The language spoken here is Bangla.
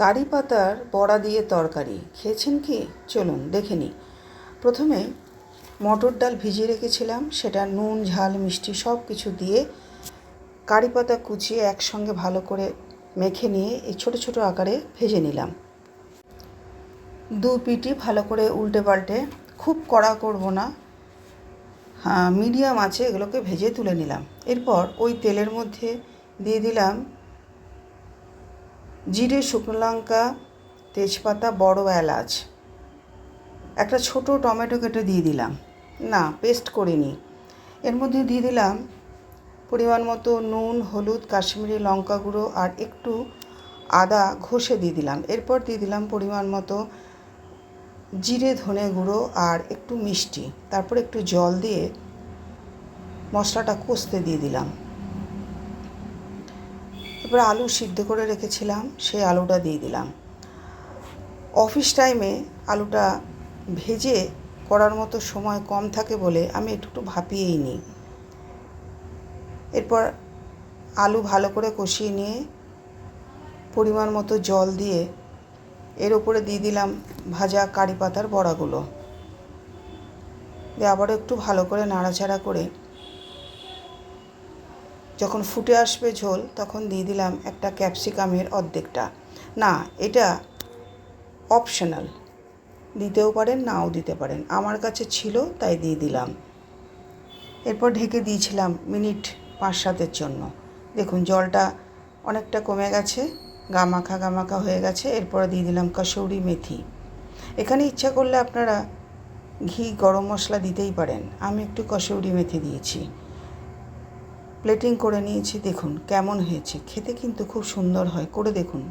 কারি পাতার বড়া দিয়ে তরকারি। খেয়েছেন কি? চলুন, দেখে নিই। প্রথমে মটর ডাল ভিজিয়ে রেখেছিলাম, সেটা নুন, ঝাল, মিষ্টি সব কিছু দিয়ে কারি পাতা কুচিয়ে একসঙ্গে ভালো করে মেখে নিয়ে এই ছোটো ছোটো আকারে ভেজে নিলাম। দু পিটি ভালো করে উল্টে পাল্টে, খুব কড়া করব না। হ্যাঁ মিডিয়াম আছে, এগুলোকে ভেজে তুলে নিলাম। এরপর ওই তেলের মধ্যে দিয়ে দিলাম জিরে, শুকনো লঙ্কা, তেজপাতা, বড় এলাচ। একটা ছোট টমেটো কেটে দিয়ে দিলাম। না, পেস্ট করিনি। এর মধ্যে দিয়ে দিলাম পরিমাণ মতো নুন, হলুদ, কাশ্মীরি লঙ্কা গুঁড়ো আর একটু আদা ঘষে দিয়ে দিলাম। এরপর দিয়ে দিলাম পরিমাণ মতো জিরে, ধনে গুঁড়ো আর একটু মিষ্টি। তারপর একটু জল দিয়ে মশলাটা কষতে দিয়ে দিলাম। এবার আলু সিদ্ধ করে রেখেছিলাম, সেই আলুটা দিয়ে দিলাম। অফিস টাইমে আলুটা ভেজে করার মতো সময় কম থাকে বলে আমি একটু একটু ভাপিয়েই নিই। এরপর আলু ভালো করে কষিয়ে নিয়ে পরিমাণ মতো জল দিয়ে এর ওপরে দিয়ে দিলাম ভাজা কারি পাতার বড়াগুলো। দিয়ে আবারও একটু ভালো করে নাড়াচাড়া করে যখন ফুটে আসবে ঝোল, তখন দিয়ে দিলাম একটা ক্যাপসিকামের অর্ধেকটা। না, এটা অপশনাল। দিতেও পারেন, নাও দিতে পারেন। আমার কাছে ছিল, তাই দিয়ে দিলাম। এরপর ঢেকে দিয়েছিলাম মিনিট পাঁচ সাতের জন্য। দেখুন, জলটা অনেকটা কমে গেছে, গামাখা গামাখা হয়ে গেছে। এরপরে দিয়ে দিলাম কসৌরি মেথি। এখানে ইচ্ছা করলে আপনারা ঘি, গরম মশলা দিতেই পারেন। আমি একটু কসৌরি মেথি দিয়েছি। প্লেটিং করে নিয়েছি দেখুন কেমন হয়েছে। খেতে কিন্তু খুব সুন্দর হয় করে দেখুন।